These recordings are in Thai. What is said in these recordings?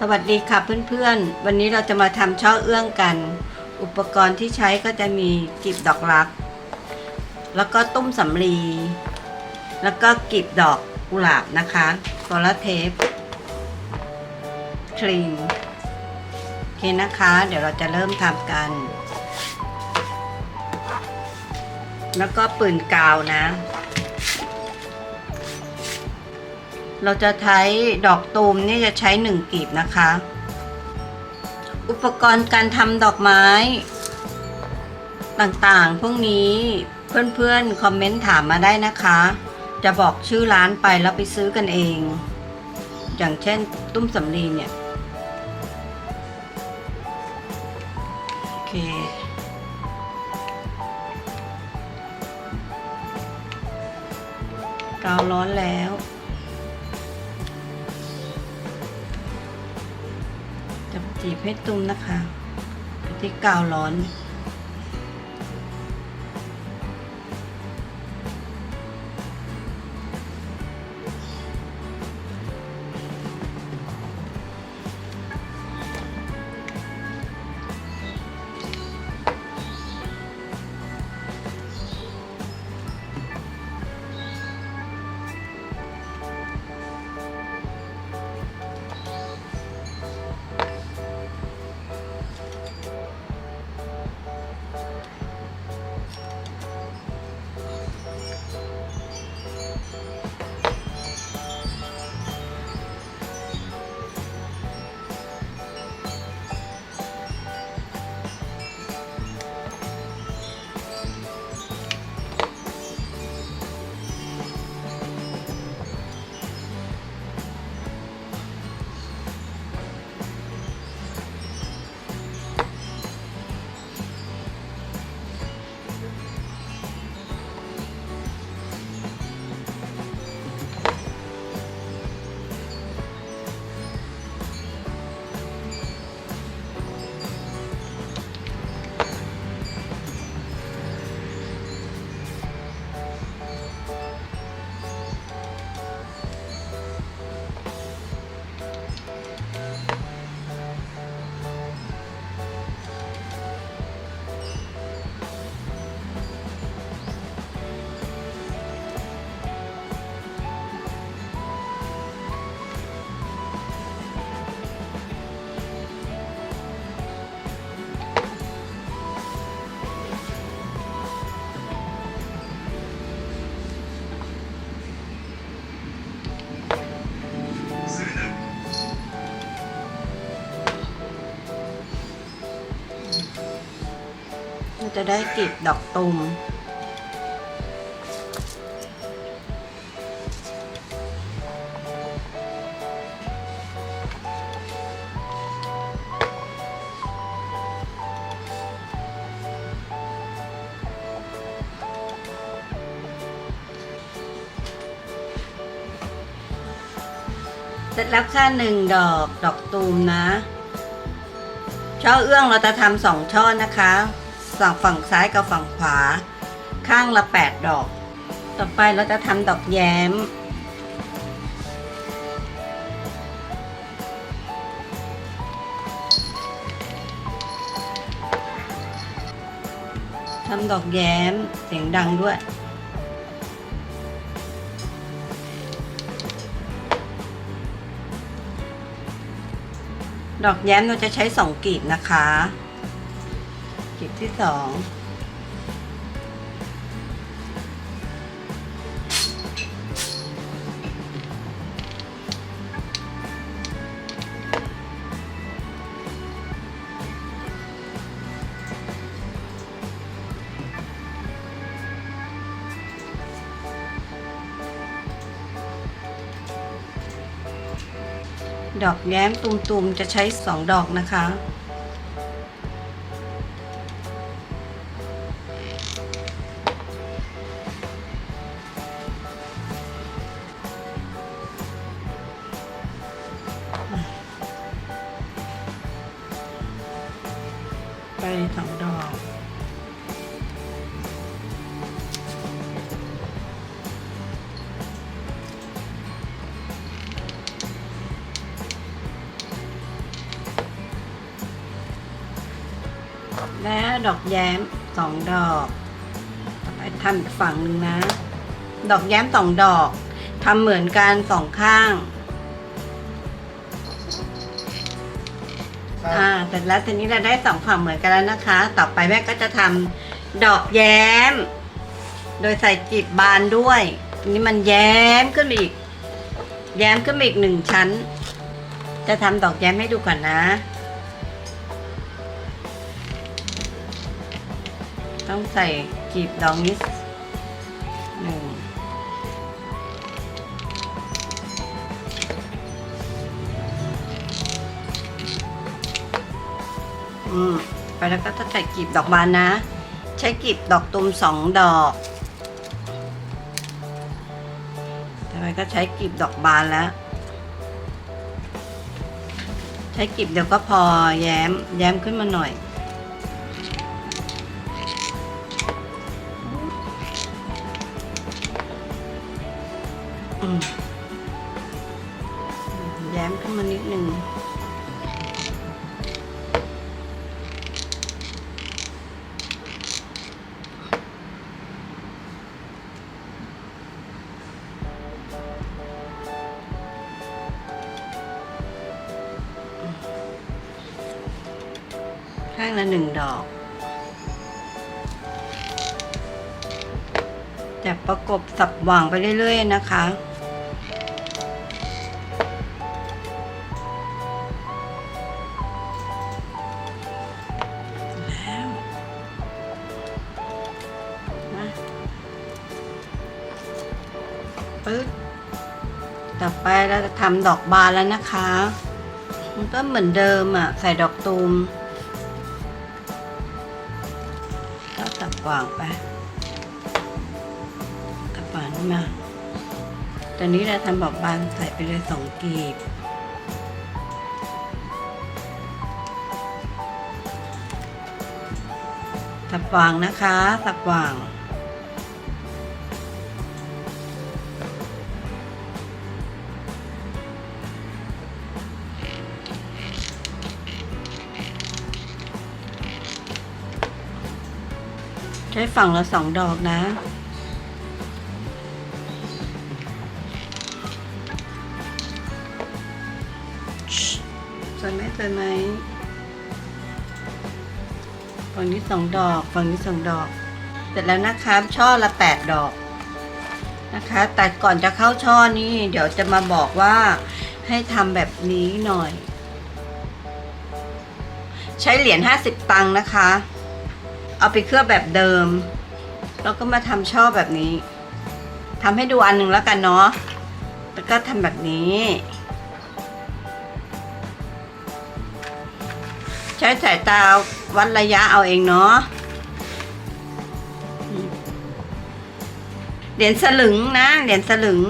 สวัสดีค่ะเพื่อนๆ วันนี้เราจะมาทำช่อเอื้องกัน อุปกรณ์ที่ใช้ก็จะมีกลีบดอกรัก แล้วก็ตุ้มสำลี แล้วก็กลีบดอกกุหลาบนะคะโซลาเทปครีมโอเคนะคะ เดี๋ยวเราจะเริ่มทำกัน แล้วก็ปืนกาวนะ เราจะใช้ดอกตูมนี่จะใช้หนึ่งกลีบนะคะ อุปกรณ์การทำดอกไม้ต่างๆ พวกนี้เพื่อนๆ คอมเมนต์ถามมาได้นะคะ จะบอกชื่อร้านไปแล้วไปซื้อกันเอง อย่างเช่นตุ้มสำลีเนี่ย โอเค กาวร้อนแล้ว จีบให้ตุ้มนะคะที่กาวร้อน จะได้กลีบดอกตุมเสร็จแล้วค่ะหนึ่งดอกดอกตูมนะ ช่อเอื้องเราจะทำสองช่อนะคะ ฝั่งฝั่งซ้ายกับฝั่งขวา ข้างละแปดดอก ต่อไปเราจะทำดอกแย้ม ทำดอกแย้มเสียงดังด้วยดอกแย้มเราจะใช้สองกลีบนะคะ ที่สองดอกแย้มตุมๆ จะใช้สองดอกนะคะ สองดอกและดอกแย้มสองดอกไปทำอีกฝั่งหนึ่งนะ ดอกแย้มสองดอกทำเหมือนกันสองข้าง อ่าเสร็จแล้วทีนี้เราได้สองฝั่งเหมือนกันแล้วนะคะ ต่อไปแม่ก็จะทำดอกแย้ม โดยใส่กลีบบานด้วยทีนี้มันแย้มขึ้นมาอีก แย้มขึ้นมาอีกหนึ่งชั้น จะทำดอกแย้มให้ดูก่อนนะ ต้องใส่กีบดอกนี้ อืมไปแล้วก็จะใส่กลีบดอกบานนะ ใช้กลีบดอกตุมสองดอกต่ไปก็ใช้กลีบดอกบานแล้ว ใช้กลีบเดียวก็พอแย้ม แย้มขึ้นมาหน่อยางละหนึ่งดอกจะประกบสับหว่างไปเรื่อย ๆ นะคะแล้วมาปึ๊บต่อไปเราจะทำดอกบานแล้วนะคะ มันก็เหมือนเดิมอะ ใส่ดอกตูม วางไปตับวานี่มาตอนนี้เราทำบอกบานใส่ไปเลยสองกีบสับวางนะคะ สับวาง ช้ฝั่งละสองดอกนะสวยไหมสวยไหมฝั่งนี้สองดอก ฝั่งนี้สองดอก เสร็จแล้วนะครับช่อละแปดดอกนะคะแต่ก่อนจะเข้าช่อนี้ เดี๋ยวจะมาบอกว่าให้ทำแบบนี้หน่อย ใช้เหรียญห้าสิบตังค์นะคะ เอาไปเคลือบแบบเดิม แล้วก็มาทำช่อแบบนี้ทำให้ดูอันหนึ่งแล้วกันเนาะแล้วก็ทำแบบนี้ ใช้สายตาวัดระยะเอาเองเนาะเหรียญสลึงนะเหรียญสลึง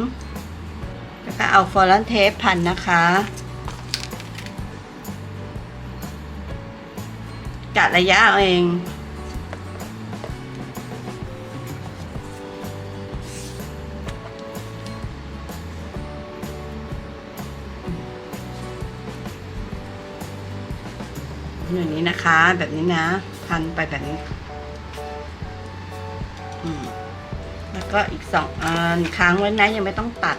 แล้วก็เอาฟอรันเทปพันนะคะกะระยะเอาเอง แบบนี้นะ พันไปแบบนี้แล้วก็อีกสองอันค้างไว้นะยังไม่ต้องตัด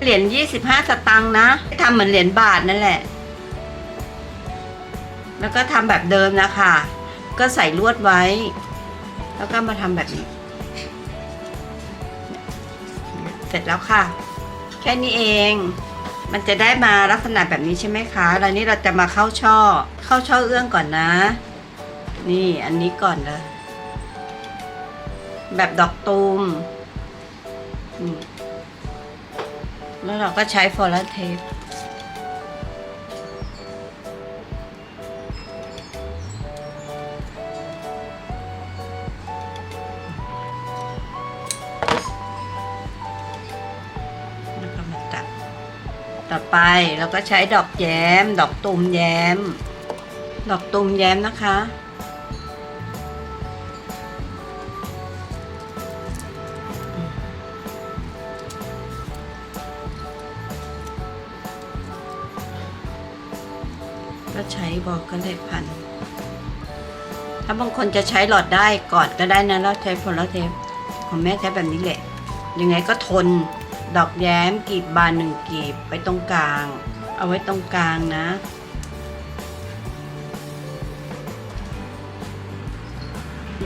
เหรียญยี่สิบห้าสตังค์นะทำเหมือนเหรียญบาทนั่นแหละ แล้วก็ทำแบบเดิมนะคะ ก็ใส่ลวดไว้ แล้วก็มาทำแบบนี้ เสร็จแล้วค่ะ แค่นี้เอง มันจะได้มาลักษณะแบบนี้ใช่ไหมคะแล้วนี้เราจะมาเข้าช่อ เข้าช่อเอื้องก่อนนะ นี่อันนี้ก่อนเลยแบบดอกตูม แล้วเราก็ใช้ฟอร์เทป ต่อไปเราก็ใช้ดอกแย้ม ดอกตูมแย้ม ดอกตูมแย้มนะคะ ก็ใช้บอกก็เลยพัน ถ้าบางคนจะใช้หลอดได้กอนก็ได้นะแล้วใช้โฟลเทปของแม่ใช้แบบนี้แหละ ยังไงก็ทน ดอกแย้มกีบบานหนึ่งกีบไปตรงกลาง เอาไว้ตรงกลางนะ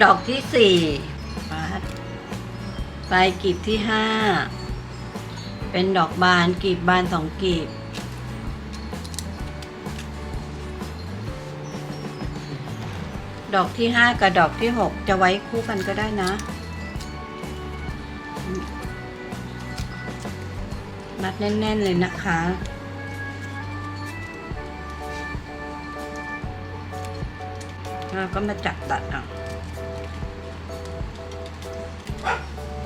ดอกที่สี่ปัดปลายกีบที่ห้าเป็นดอกบานกีบบานสองกีบ ดอกที่ห้ากับดอกที่หกจะไว้คู่กันก็ได้นะ มัดแน่น ๆ เลยนะคะ แล้วก็มาจับตัดเอา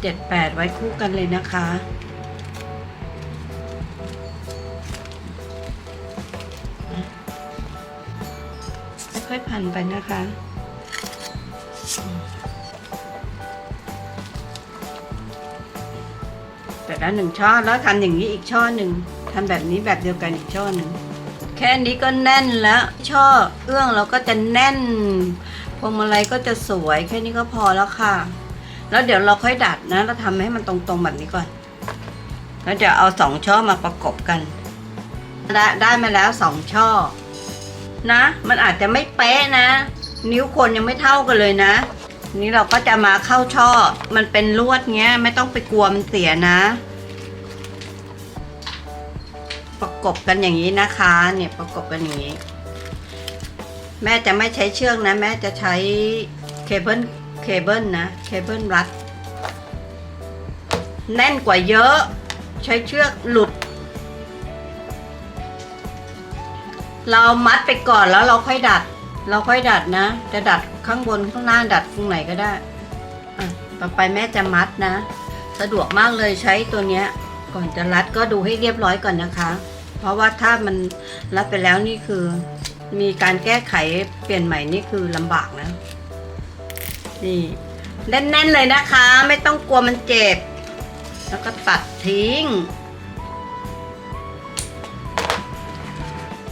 เจ็ดแปดไว้คู่กันเลยนะคะค่อยๆพันไปนะคะ แต่ละหนึ่งช่อแล้วทำอย่างนี้อีกช่อหนึ่งทำแบบนี้แบบเดียวกันอีกช่อหนึ่งแค่นี้ก็แน่นแล้วช่อเอื้องเราก็จะแน่นพวงมาลัยก็จะสวยแค่นี้ก็พอแล้วค่ะ แล้วเดี๋ยวเราค่อยดัดนะ เราทำให้มันตรงๆแบบนี้ก่อนแล้วเดี๋ยวเอาสองช่อมาประกบกันได้ได้มาแล้วสองช่อ นะ มันอาจจะไม่เป๊ะนะ นิ้วคนยังไม่เท่ากันเลยนะ นี่เราก็จะมาเข้าช่อ มันเป็นลวดเงี้ย ไม่ต้องไปกลัวมันเสียนะ ประกบกันอย่างนี้นะคะ เนี่ยประกบกันอย่างนี้ แม่จะไม่ใช้เชือกนะ แม่จะใช้เคเบิลเคเบิลนะเคเบิลรัดแน่นกว่าเยอะ ใช้เชือกหลุด เรามัดไปก่อนแล้วเราค่อยดัด เราค่อยดัดนะ จะดัดข้างบนข้างล่างดัดตรงไหนก็ได้ อะ ต่อไปแม่จะมัดนะ สะดวกมากเลยใช้ตัวเนี้ย ก่อนจะรัดก็ดูให้เรียบร้อยก่อนนะคะ เพราะว่าถ้ามันรัดไปแล้วนี่คือ มีการแก้ไขเปลี่ยนใหม่นี่คือลำบากนะ นี่แน่นๆเลยนะคะ ไม่ต้องกลัวมันเจ็บ แล้วก็ตัดทิ้ง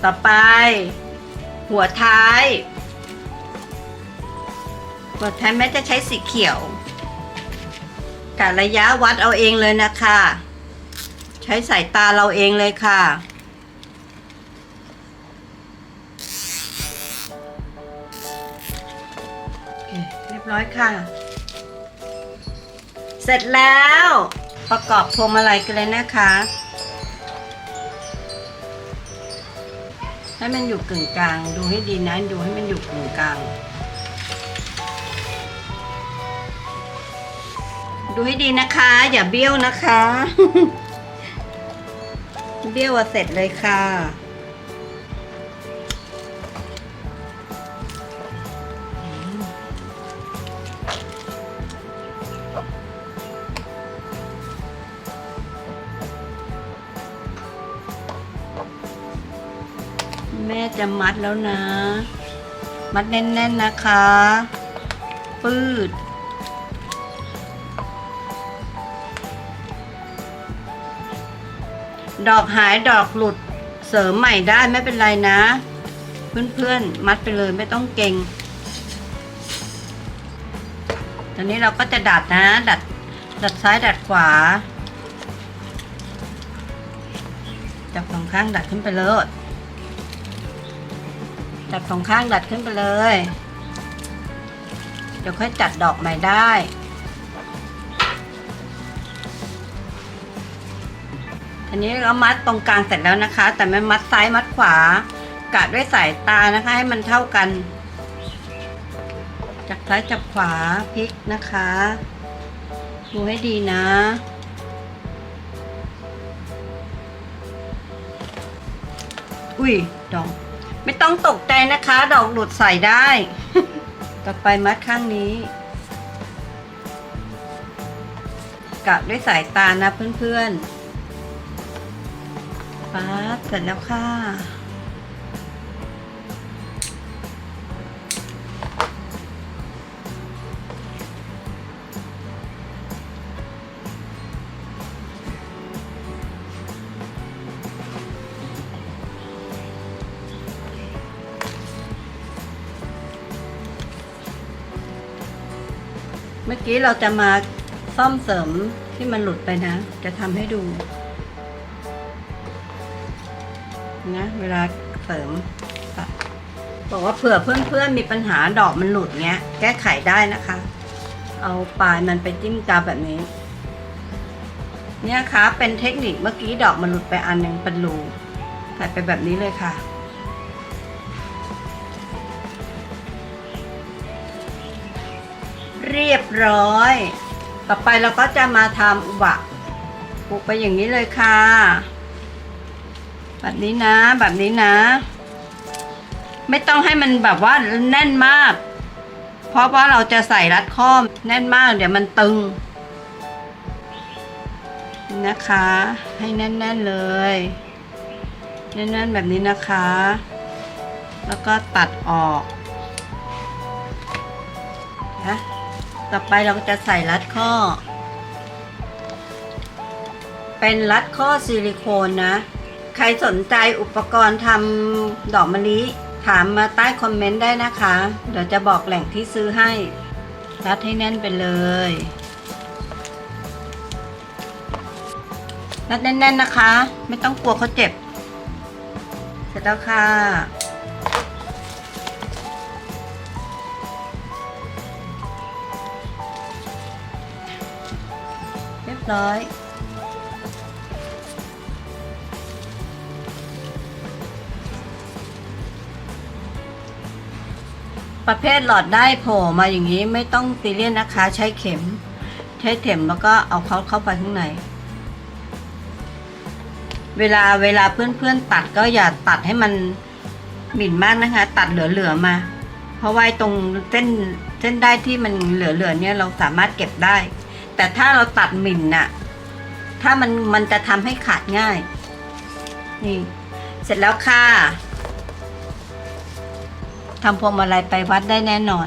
ต่อไป หัวท้าย หัวท้ายแม่จะใช้สีเขียวกะระยะวัดเอาเองเลยนะคะ ใช้สายตาเราเองเลยค่ะ เรียบร้อยค่ะ เสร็จแล้วประกอบพวงมาลัยกันเลยนะคะให้มันอยู่กึ่งกลาง ดูให้ดีนะ ดูให้มันอยู่กึ่งกลาง ดูให้ดีนะคะ อย่าเบี้ยวนะคะ เบี้ยวเสร็จเลยค่ะ แม่จะมัดแล้วนะ มัดแน่นๆนะคะ ปืด ดอกหายดอกหลุดเสริมใหม่ได้ไม่เป็นไรนะ เพื่อนๆ มัดไปเลยไม่ต้องเก่ง ตอนนี้เราก็จะดัดนะ ดัด ดัดซ้ายดัดขวา จับสองข้างดัดขึ้นไปเลยจับสองข้างดัดขึ้นไปเลย เดี๋ยวค่อยจัดดอกใหม่ได้ ทีนี้เรามัดตรงกลางเสร็จแล้วนะคะ แต่ไม่มัดซ้ายมัดขวากะด้วยสายตานะคะ ให้มันเท่ากัน จับซ้ายจับขวาพลิกนะคะดูให้ดีนะอุ้ยดอกไม่ต้องตกใจนะคะ ดอกหลุดใส่ได้ ต่อไปมัดข้างนี้กะด้วยสายตานะเพื่อนๆ ฟ้าเสร็จแล้วค่ะ เมื่อกี้เราจะมาซ่อมเสริมที่มันหลุดไปนะ จะทำให้ดู เวลาเสริมบอกว่าเผื่อเพื่อนๆมีปัญหาดอกมันหลุดเงี้ย แก้ไขได้นะคะ เอาปลายมันไปจิ้มกาวแบบนี้ เนี่ยคะเป็นเทคนิคเมื่อกี้ดอกมันหลุดไปอันหนึ่งเป็นรูใส่ไปแบบนี้เลยค่ะเรียบร้อย ต่อไปเราก็จะมาทำอุบะปลูกไปอย่างนี้เลยค่ะ แบบนี้นะ แบบนี้นะ ไม่ต้องให้มันแบบว่าแน่นมาก เพราะว่าเราจะใส่รัดข้อมแน่นมาก เดี๋ยวมันตึง นะคะ ให้แน่นๆเลย แน่นๆแบบนี้นะคะ แล้วก็ตัดออกนะต่อไปเราจะใส่รัดข้อ เป็นรัดข้อซิลิโคนนะ ใครสนใจอุปกรณ์ทำดอกมะลิ ถามมาใต้คอมเมนต์ได้นะคะ เดี๋ยวจะบอกแหล่งที่ซื้อให้ รัดให้แน่นไปเลย รัดแน่นๆนะคะ ไม่ต้องกลัวเขาเจ็บ เสร็จแล้วค่ะเรียบร้อย ประเภทหลอดได้โผล่มาอย่างนี้ไม่ต้องตีเลียนนะคะ ใช้เข็ม ใช้เข็มแล้วก็เอาเขาเข้าไปข้างใน เวลาเวลาเพื่อนๆตัดก็อย่าตัดให้มันหมิ่นมากนะคะ ตัดเหลือๆมา เพราะว่าไอ้ตรงเส้นเส้นได้ที่มันเหลือๆเนี่ยเราสามารถเก็บได้ แต่ถ้าเราตัดหมิ่นน่ะ ถ้ามันมันจะทำให้ขาดง่าย นี่ เสร็จแล้วค่ะ ทำพวงมาลัยไปวัดได้แน่นอน